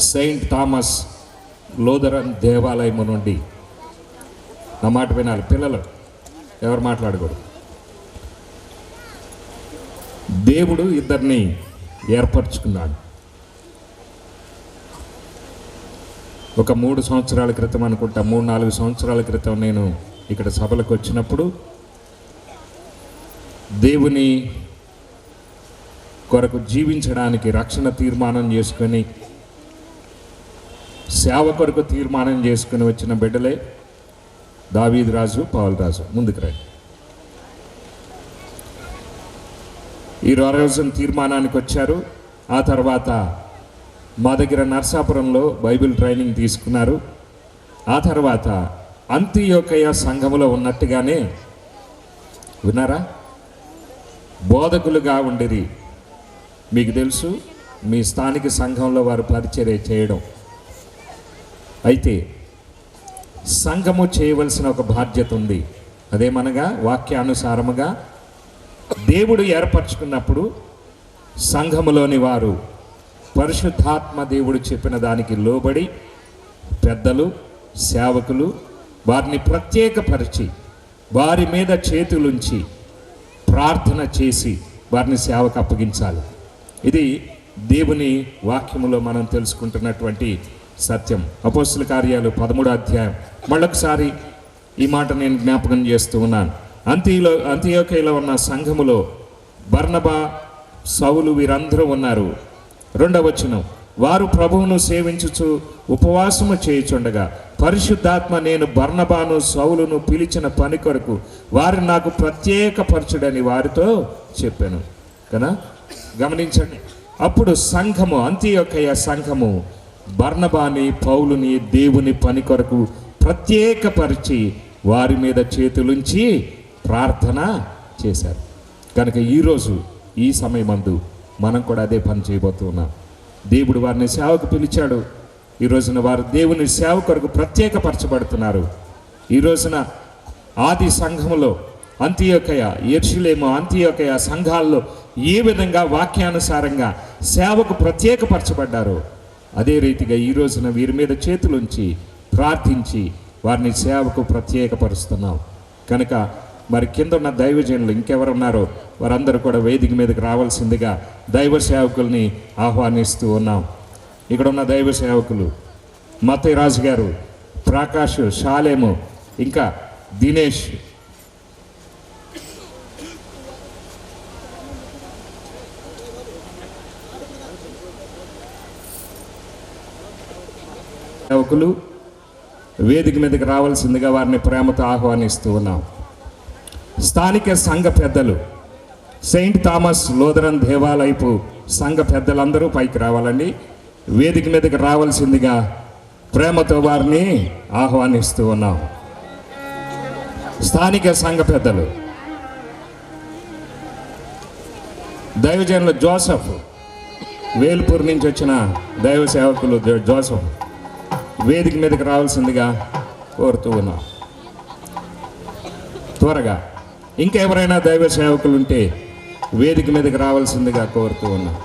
Saint Thomas Lutheran దేవాలయము నుండి. నా మాట వినాలి. పిల్లలు ఎవరు మాట్లాడకూడదు. దేవుడు ఇద్దరిని ఏర్పరచుకున్నాడు. ఒక మూడు సంవత్సరాల క్రితం అనుకుంటా మూడు నాలుగు సంవత్సరాల క్రితం నేను ఇక్కడ సభలకు వచ్చినప్పుడు దేవుని కొరకు జీవించడానికి రక్షణ తీర్మానం చేసుకొని సేవ కొరకు తీర్మానం చేసుకుని వచ్చిన బిడ్డలే దావీద్ రాజు రాజు. ముందుకు రండి. ఈ రోజున తీర్మానానికి వచ్చారు. ఆ తర్వాత మా దగ్గర నర్సాపురంలో బైబిల్ ట్రైనింగ్ తీసుకున్నారు. ఆ తర్వాత అంత్యోకయ సంఘములో ఉన్నట్టుగానే విన్నారా? బోధకులుగా ఉండిరి మీకు తెలుసు మీ స్థానిక సంఘంలో వారు పరిచర్య చేయడం. అయితే సంఘము చేయవలసిన ఒక బాధ్యత ఉంది. అదేమనగా వాక్యానుసారముగా దేవుడు ఏర్పరచుకున్నప్పుడు సంఘములోని వారు పరిశుద్ధాత్మ దేవుడు చెప్పిన దానికి లోబడి పెద్దలు సేవకులు వారిని ప్రత్యేకపరిచి వారి మీద చేతులుంచి ప్రార్థన చేసి వారిని సేవకు అప్పగించాలి. ఇది దేవుని వాక్యములో మనం తెలుసుకుంటున్నటువంటి సత్యం. అపోస్తుల కార్యాలు పదమూడో అధ్యాయం. మళ్ళొకసారి ఈ మాట నేను జ్ఞాపకం చేస్తూ ఉన్నాను. అంత్యలో అంత్యోకేలో ఉన్న సంఘములో బర్ణబా సౌలు వీరందరూ ఉన్నారు. రెండవ వచనం. వారు ప్రభువును సేవించుచు ఉపవాసము చేయుచుండగా పరిశుద్ధాత్మ నేను బర్ణబాను సౌలును పిలిచిన పని కొరకు వారు నాకు ప్రత్యేకపరచుడని వారితో చెప్పాను. కదా? గమనించండి. అప్పుడు సంఘము అంత్యోకయ సంఘము బర్ణబాని పౌలుని దేవుని పని కొరకు ప్రత్యేకపరిచి వారి మీద చేతులుంచి ప్రార్థన చేశారు. కనుక ఈరోజు ఈ సమయమందు మనం కూడా అదే పని చేయబోతున్నాం దేవుడు వారిని సేవకు పిలిచాడు. ఈ రోజున వారు దేవుని సేవ కొరకు ప్రత్యేకపరచబడుతున్నారు. ఈ రోజున ఆది సంఘములో అంత్యోకయ ఎర్షులేము అంత్యోకయ సంఘాల్లో ఏ విధంగా వాక్యానుసారంగా సేవకు ప్రత్యేకపరచబడ్డారో అదే రీతిగా ఈ రోజున వీరి మీద చేతులుంచి ప్రార్థించి వారిని సేవకు ప్రత్యేకపరుస్తున్నాం. కనుక మరి కింద ఉన్న దైవజనులు ఇంకెవరున్నారో వారందరూ కూడా వేదిక మీదకి రావాల్సిందిగా దైవ సేవకుల్ని ఆహ్వానిస్తూ ఉన్నాం. ఇక్కడ ఉన్న దైవ సేవకులు మతయ్య గారు ప్రాకాష్ షాలేము ఇంకా దినేష్ సేవకులు వేదిక మీదకి రావాల్సిందిగా వారిని ప్రేమతో ఆహ్వానిస్తూ ఉన్నాం. స్థానిక సంఘ పెద్దలు సెయింట్ థామస్ లోదరన్ దేవాలయపు సంఘ పెద్దలందరూ పైకి రావాలండి. వేదిక మీదకి రావాల్సిందిగా ప్రేమతో వారిని ఆహ్వానిస్తూ ఉన్నాం. స్థానిక సంఘ పెద్దలు దైవజనులు జోసఫ్ వేల్పూర్ నుంచి వచ్చిన దైవ సేవకులు జోసఫ్. వేదిక మీదకి రావాల్సిందిగా కోరుతూ ఉన్నాం. త్వరగా ఇంకెవరైనా దైవ సేవకులు ఉంటే వేదిక మీదకి రావాల్సిందిగా కోరుతూ ఉన్నాం.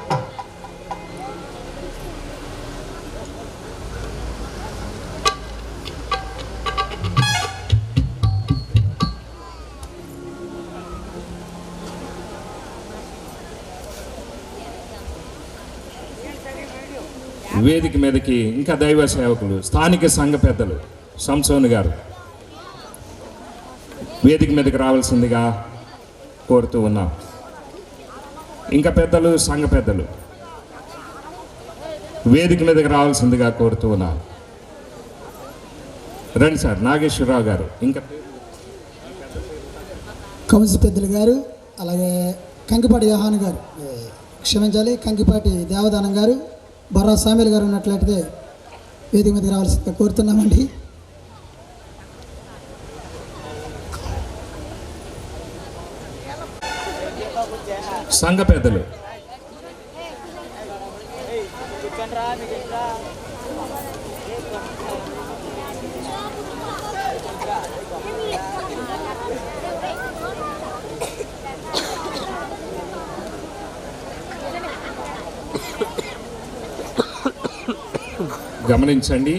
వేదిక మీదకి ఇంకా దైవ సేవకులు స్థానిక సంఘ పెద్దలు సంసోన్ గారు. వేదిక మీదకి రావాల్సిందిగా కోరుతూ ఉన్నాం. ఇంకా పెద్దలు సంఘ పెద్దలు వేదిక మీదకి రావాల్సిందిగా కోరుతూ ఉన్నాం. రండి సార్ నాగేశ్వరరావు గారు ఇంకా కౌన్సిల్ పెద్దలు గారు అలాగే కంకిపాటి యోహాన్ గారు క్షమించాలి కంకిపాటి దేవదానం గారు బొర్రా సామీల్ గారు ఉన్నట్లయితే వేదిక మీదకి రావాల్సిందిగా కోరుతున్నామండి. సంఘ పెద్దలు. గమనించండి.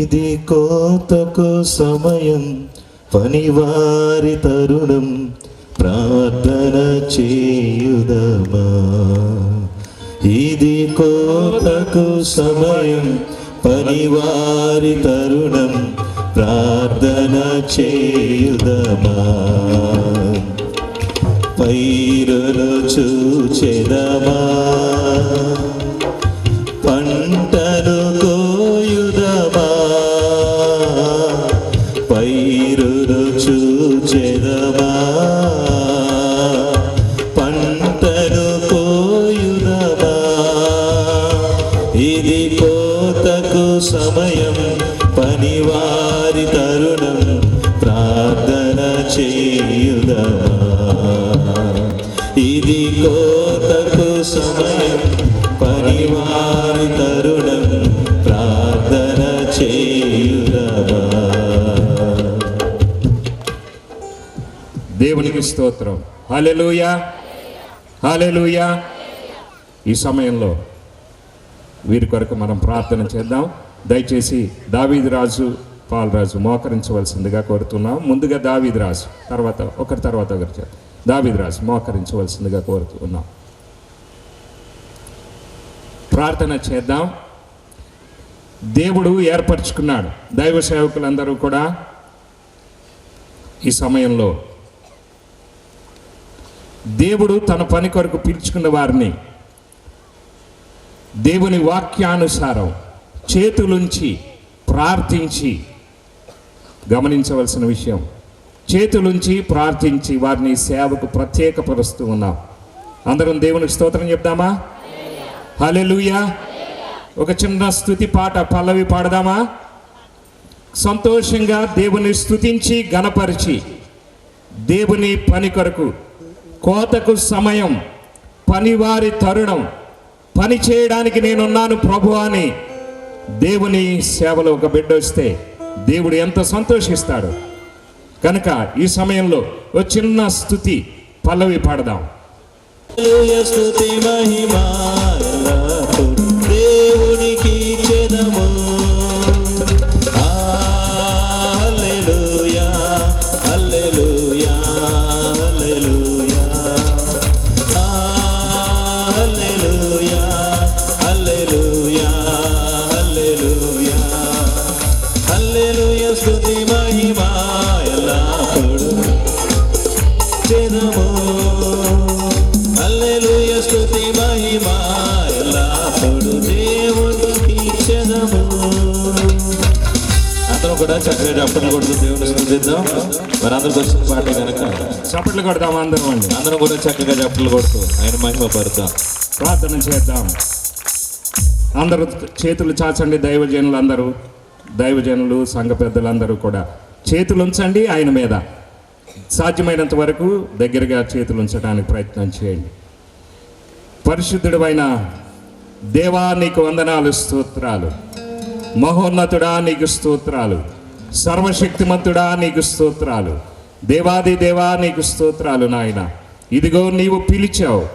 ఇది కోతకు సమయం పనివారి తరుణం ప్రార్థన చేయుదమా? ఇది కోతకు సమయం పనివారి తరుణం ప్రార్థన చేయుదమా? పైరును చూచెదమా? ఇది కోతకు సమయం పనివారి తరుణం ప్రార్థన చేయుదమా? దేవునికి స్తోత్రం. హాలెలుయా హాలెలుయా ఈ సమయంలో వీరి కొరకు మనం ప్రార్థన చేద్దాం. దయచేసి దావీదు రాజు పాలరాజు మోకరించవలసిందిగా కోరుతున్నాం. ముందుగా దావీదు రాజు తర్వాత ఒకరి తర్వాత ఒకరి చేద్దాం. దావిద్రాజ్ మోకరించవలసిందిగా కోరుతూ ఉన్నాం. ప్రార్థన చేద్దాం. దేవుడు ఏర్పరచుకున్నాడు. దైవ సేవకులందరూ కూడా ఈ సమయంలో దేవుడు తన పని కొరకు పిలుచుకున్న వారిని దేవుని వాక్యానుసారం చేతులుంచి ప్రార్థించి గమనించవలసిన విషయం చేతులుంచి ప్రార్థించి వారిని సేవకు ప్రత్యేకపరుస్తూ ఉన్నాం. అందరం దేవునికి స్తోత్రం చెప్దామా? హలెలుయా ఒక చిన్న స్థుతి పాట పల్లవి పాడదామా? సంతోషంగా దేవుని స్తుతించి గణపరిచి దేవుని పని కొరకు కోతకు సమయం పనివారి తరుణం పని చేయడానికి నేనున్నాను ప్రభు అని దేవుని సేవలో ఒక బిడ్డ వస్తే దేవుడు ఎంత సంతోషిస్తాడు. కనుక ఈ సమయంలో ఒక చిన్న స్థుతి పల్లవి పాడదాం. స్తుతి మహిమ దేవునికి చెదము కూడా చక్కగా చప్పట్లు కొడుతూ దేవుని స్థుతిద్దాం మరి అందరికి వచ్చిన పాట కనుక చప్పట్లు కొడదాం అందరం అండి? అందరం కూడా చక్కగా చప్పట్లు కొడుతూ ఆయన మహిమ పరుద్దాం. ప్రార్థన చేద్దాం. అందరూ చేతులు చాచండి దైవజనులు అందరూ దైవజనులు సంఘ పెద్దలందరూ కూడా. చేతులు ఉంచండి ఆయన మీద. సాధ్యమైనంత వరకు దగ్గరగా చేతులు ఉంచడానికి ప్రయత్నం చేయండి. పరిశుద్ధుడైన దేవా నీకు వందనాలు స్తోత్రాలు. మహోన్నతుడా నీకు స్తోత్రాలు. సర్వశక్తిమంతుడా నీకు స్తోత్రాలు. దేవాది దేవా నీకు స్తోత్రాలు నాయన. ఇదిగో నీవు పిలిచావు.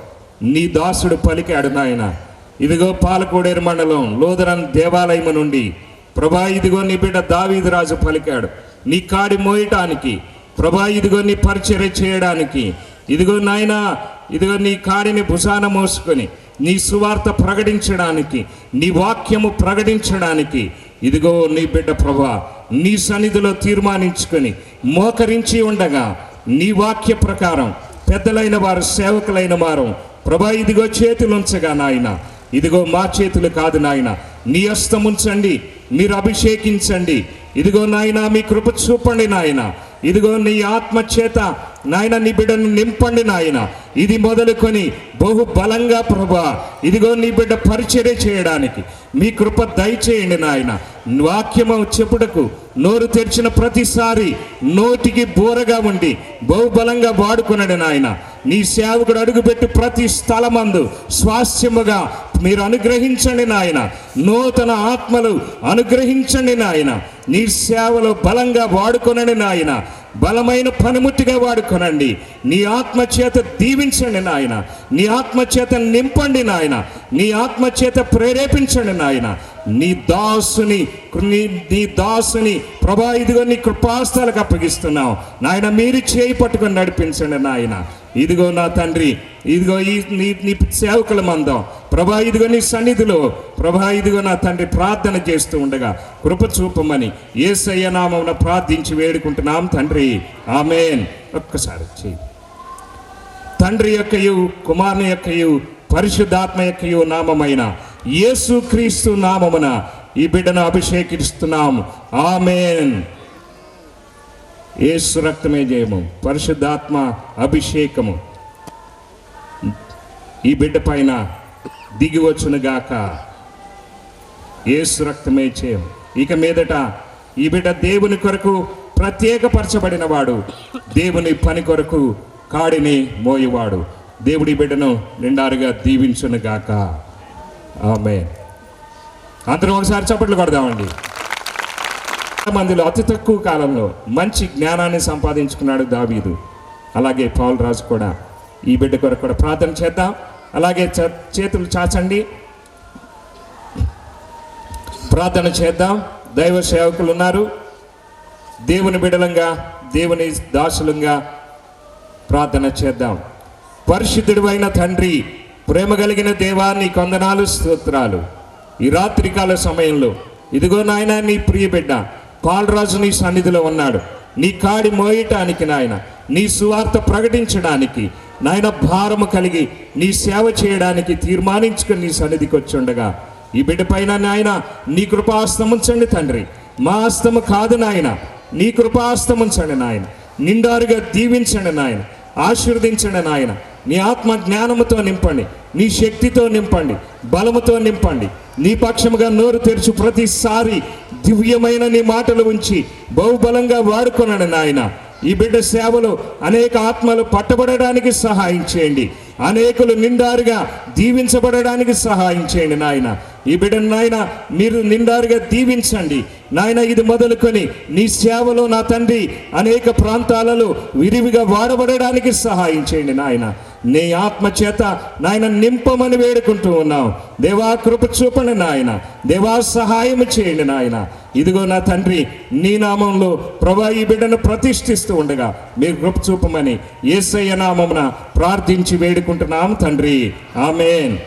నీ దాసుడు పలికాడు నాయన. ఇదిగో పాలకోడేరు మండలం లోదరన్ దేవాలయము నుండి. ప్రభా ఇదిగో నీ బిడ్డ దావీదు రాజు పలికాడు. నీ కాడి మోయటానికి. ప్రభా ఇదిగో నీ పరిచర్య చేయడానికి. ఇదిగో నాయనా ఇదిగో నీ కాడిని భుసాన మోసుకొని. నీ సువార్త ప్రకటించడానికి నీ వాక్యము ప్రకటించడానికి ఇదిగో నీ బిడ్డ ప్రభా నీ సన్నిధిలో తీర్మానించుకొని మోకరించి ఉండగా నీ వాక్య ప్రకారం పెద్దలైన వారు సేవకులైన వారు ప్రభా ఇదిగో చేతులుంచగా నాయన ఇదిగో మా చేతులు కాదు నాయన నీ హస్తముంచండి మీరు అభిషేకించండి ఇదిగో నాయన మీ కృప చూపండి నాయనా ఇదిగో నీ ఆత్మ చేత నాయన నీ బిడ్డను నింపండి నాయన. ఇది మొదలుకొని బహు బలంగా ప్రభా ఇదిగో నీ బిడ్డ పరిచర్య చేయడానికి. మీ కృప దయచేయండి నాయన. వాక్యము చెప్పుటకు నోరు తెరిచిన ప్రతిసారి నోటికి బోరగా ఉండి బహుబలంగా వాడుకున్నాడు నాయన. నీ సేవకుడు అడుగుపెట్టి ప్రతి స్థలమందు స్వాస్థ్యముగా మీరు అనుగ్రహించండి నాయన. నూతన ఆత్మలు అనుగ్రహించండి నాయన. నీ సేవలో బలంగా వాడుకొనండి నాయన. బలమైన పనిముట్టిగా వాడుకొనండి. నీ ఆత్మచేత దీవించండి నాయన. నీ ఆత్మచేత నింపండి నాయన. నీ ఆత్మ చేత ప్రేరేపించండి నాయన. నీ దాసుని నీ నీ దాసుని ప్రభా ఇదిగో నీ కృపాస్తాలకు అప్పగిస్తున్నావు. నాయన మీరు చేయి పట్టుకొని నడిపించండి నాయన. ఇదిగో నా తండ్రి ఇదిగో ఈ నీ నీ సేవకుల మందం. ప్రభా ఇదిగో నీ సన్నిధిలో ప్రభా ఇదిగో నా తండ్రి ప్రార్థన చేస్తూ ఉండగా కృప చూపమని ఏసయ్య నామమున ప్రార్థించి వేడుకుంటున్నాం తండ్రి. ఆమెన్. ఒక్కసారి చేయి తండ్రి యొక్కయు కుమారుని యొక్కయు పరిశుద్ధాత్మ యొక్కయు నామమైన యేసు క్రీస్తు నామమున ఈ బిడ్డను అభిషేకిస్తున్నాం ఆమెన్. యేసు రక్తమే జయము పరిశుద్ధాత్మ అభిషేకము. ఈ బిడ్డ పైన దిగివచ్చునుగాక యేసు రక్తమే చేయం ఇక మీదట ఈ బిడ్డ దేవుని కొరకు ప్రత్యేకపరచబడిన వాడు దేవుని పని కొరకు కాడిని మోయేవాడు. దేవుడి బిడ్డను నిండారుగా దీవించునుగాక ఆమె అందరం ఒకసారి చప్పట్లు కొడదామండి. మందిలో అతి తక్కువ కాలంలో మంచి జ్ఞానాన్ని సంపాదించుకున్నాడు దావీదు. అలాగే పౌల్ రాజు కూడా. ఈ బిడ్డ కొరకు కూడా ప్రార్థన చేద్దాం. అలాగే చేతులు చాచండి. ప్రార్థన చేద్దాం. దైవ సేవకులు ఉన్నారు. దేవుని బిడలంగా దేవుని దాసులంగా ప్రార్థన చేద్దాం. పరిశుద్ధుడు అయిన తండ్రి ప్రేమ కలిగిన దేవాన్ని కొందనాలు స్తోత్రాలు. ఈ రాత్రికాల సమయంలో ఇదిగో నాయన నీ ప్రియ బిడ్డ పాలరాజు నీ సన్నిధిలో ఉన్నాడు. నీ కాడి మోయటానికి నాయన నీ సువార్త ప్రకటించడానికి నాయన భారము కలిగి నీ సేవ చేయడానికి తీర్మానించుకుని నీ సన్నిధికి వచ్చి ఉండగా ఈ బిడ్డ పైన నాయన నీ కృపాస్తమించండి తండ్రి. మా అస్తము కాదు నాయన నీ కృపాస్తమించండి నాయన. నిండారుగా దీవించండి నాయన ఆశీర్వదించండి నాయన. నీ ఆత్మ జ్ఞానముతో నింపండి. నీ శక్తితో నింపండి. బలముతో నింపండి. నీ పక్షముగా నోరు తెరుచు ప్రతిసారి దివ్యమైన నీ మాటలు ఉంచి బహుబలంగా వాడుకొనండి నాయన. ఈ బిడ్డ సేవలో అనేక ఆత్మలు పట్టబడడానికి సహాయం చేయండి. అనేకులు నిండారుగా దీవించబడడానికి సహాయం చేయండి నాయన. ఈ బిడ్డను నాయన మీరు నిండారుగా దీవించండి. నాయన ఇది మొదలుకొని నీ సేవలో నా తండ్రి అనేక ప్రాంతాలలో విరివిగా వాడబడడానికి సహాయం చేయండి నాయన. నీ ఆత్మ చేత నాయన నింపమని వేడుకుంటూ ఉన్నాం. దేవా కృప చూపండి నాయన. దేవా సహాయం చేయండి నాయన. ఇదిగో నా తండ్రి నీ నామంలో ప్రభా ఈ బిడ్డను ప్రతిష్ఠిస్తూ ఉండగా మీరు కృప చూపమని యేసయ్య నామమున ప్రార్థించి వేడుకుంటున్నాం తండ్రి. ఆమెన్.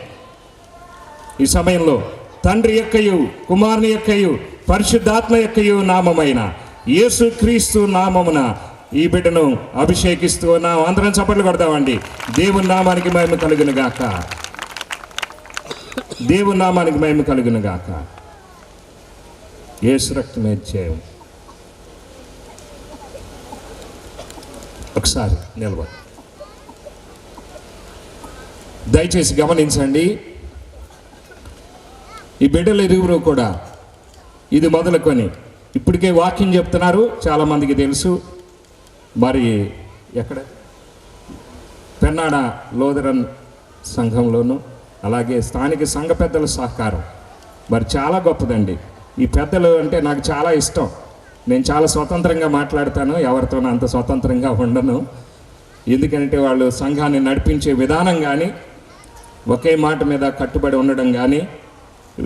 ఈ సమయంలో తండ్రి యొక్కయు కుమారుని యొక్కయు పరిశుద్ధాత్మ యొక్కయు నామమైన యేసు క్రీస్తు నామమున ఈ బిడ్డను అభిషేకిస్తూ ఉన్నాం. అందరం చప్పట్లు కొడదామండి దేవుని నామానికి మేము కలుగును గాక. దేవుని నామానికి మేము కలుగును గాక. యేసు రక్తమే చేయం ఒకసారి నిల్వ దయచేసి గమనించండి. ఈ బిడ్డలు ఇరువురు కూడా. ఇది మొదలుకొని. ఇప్పటికే వాక్యం చెప్తున్నారు చాలామందికి తెలుసు. మరి ఎక్కడ? పెన్నాడ లోదరన్ సంఘంలోను అలాగే స్థానిక సంఘ పెద్దల సహకారం. మరి చాలా గొప్పదండి. ఈ పెద్దలు అంటే నాకు చాలా ఇష్టం. నేను చాలా స్వతంత్రంగా మాట్లాడతాను ఎవరితోనూ అంత స్వతంత్రంగా ఉండను. ఎందుకంటే వాళ్ళు సంఘాన్ని నడిపించే విధానం కానీ ఒకే మాట మీద కట్టుబడి ఉండడం కానీ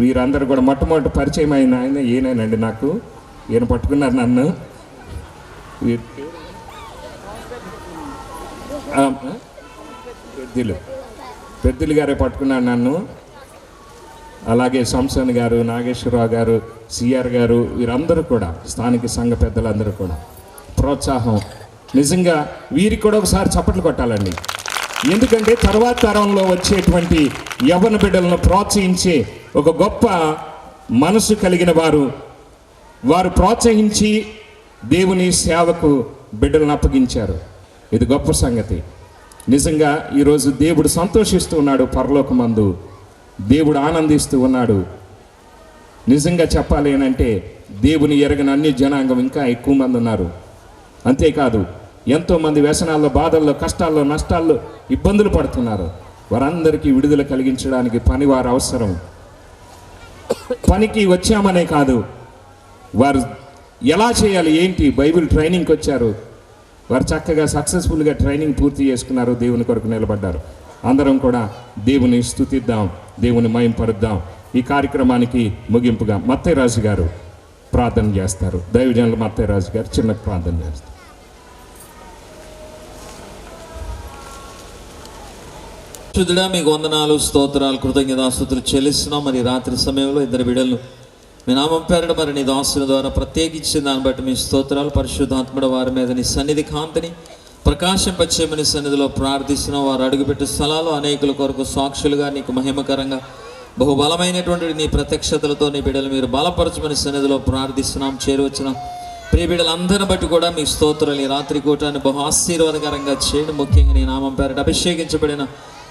వీరందరూ కూడా మొట్టమొదటి పరిచయం అయిన ఆయన ఈయనేనండి నాకు? ఈయన పట్టుకున్నారు నన్ను. వీరి పెద్దలు గారే పట్టుకున్నారు నన్ను. అలాగే సంసన్ గారు నాగేశ్వరరావు గారు సిఆర్ గారు వీరందరూ కూడా స్థానిక సంఘ పెద్దలందరూ కూడా. ప్రోత్సాహం. నిజంగా వీరికి కూడా ఒకసారి చప్పట్లు కొట్టాలండి. ఎందుకంటే తర్వాత తరంలో వచ్చేటువంటి యవన బిడ్డలను ప్రోత్సహించే ఒక గొప్ప మనసు కలిగిన వారు వారు ప్రోత్సహించి దేవుని సేవకు బిడ్డలను అప్పగించారు. ఇది గొప్ప సంగతి. నిజంగా ఈరోజు దేవుడు సంతోషిస్తూ ఉన్నాడు పరలోకమందు. దేవుడు ఆనందిస్తూ ఉన్నాడు. నిజంగా చెప్పాలి అంటే దేవుని ఎరగని అన్ని జనాంగం ఇంకా ఎక్కువ మంది ఉన్నారు. అంతేకాదు ఎంతోమంది వ్యసనాల్లో బాధల్లో కష్టాల్లో నష్టాల్లో ఇబ్బందులు పడుతున్నారు. వారందరికీ విడుదల కలిగించడానికి పని వారు అవసరం. పనికి వచ్చామనే కాదు. వారు ఎలా చేయాలి ఏంటి? బైబిల్ ట్రైనింగ్కి వచ్చారు. వారు చక్కగా సక్సెస్ఫుల్గా ట్రైనింగ్ పూర్తి చేసుకున్నారు దేవుని కొరకు నిలబడ్డారు. అందరం కూడా దేవుని స్థుతిద్దాం దేవుని మయంపరుద్దాం ఈ కార్యక్రమానికి ముగింపుగా మత్తయ్యరాజు గారు ప్రార్థన చేస్తారు. దైవజనులు మత్తయ్యరాజు గారు చిన్న ప్రార్థన చేస్తారు. శుద్ధుడా మీకు వందనాలు స్తోత్రాలు కృతజ్ఞతాస్తుతులు చెల్లిస్తున్నాం. మరి రాత్రి సమయంలో ఇద్దరు బిడలు మీ నామం పేరడం మరి నీ దాసుల ద్వారా ప్రత్యేకించిన దాన్ని బట్టి మీ స్తోత్రాలు పరిశుద్ధాత్మడ వారి మీద నీ సన్నిధి కాంతిని ప్రకాశింపచేమని సన్నిధిలో ప్రార్థిస్తున్న. వారు అడుగుపెట్టే స్థలాలు అనేకుల కొరకు సాక్షులుగా నీకు మహిమకరంగా బహుబలమైనటువంటి నీ ప్రత్యక్షతలతో నీ బిడ్డలు మీరు బలపరచమని సన్నిధిలో ప్రార్థిస్తున్నాం చేరువచ్చిన ప్రియ బిడ్డలందరిని బట్టి కూడా మీ స్తోత్రాలు ఈ రాత్రి కూటాన్ని బహు ఆశీర్వాదకరంగా చేయడం. ముఖ్యంగా నీ నామం పేరట అభిషేకించబడిన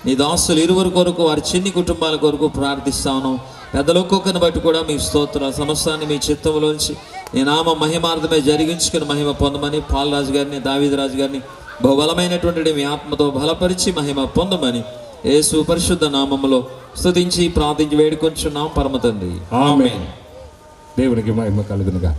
నీ దాసులు ఇరువురు కొరకు వారి చిన్ని కుటుంబాల కొరకు ప్రార్థిస్తాను. పెద్దలు ఒక్కొక్కరిని బట్టి కూడా మీ స్తోత్ర సమస్తాన్ని మీ చిత్తంలోంచి నీ నామ మహిమార్థమే జరిగించుకుని మహిమ పొందమని పాలరాజు గారిని దావీదరాజు గారిని బహుబలమైనటువంటి మీ ఆత్మతో బలపరిచి మహిమ పొందమని ఏ పరిశుద్ధ నామములో స్తుతించి ప్రార్థించి వేడుకొంచున్నాం పరమ తండ్రి. ఆమె దేవునికి మహిమ కలుగునుగా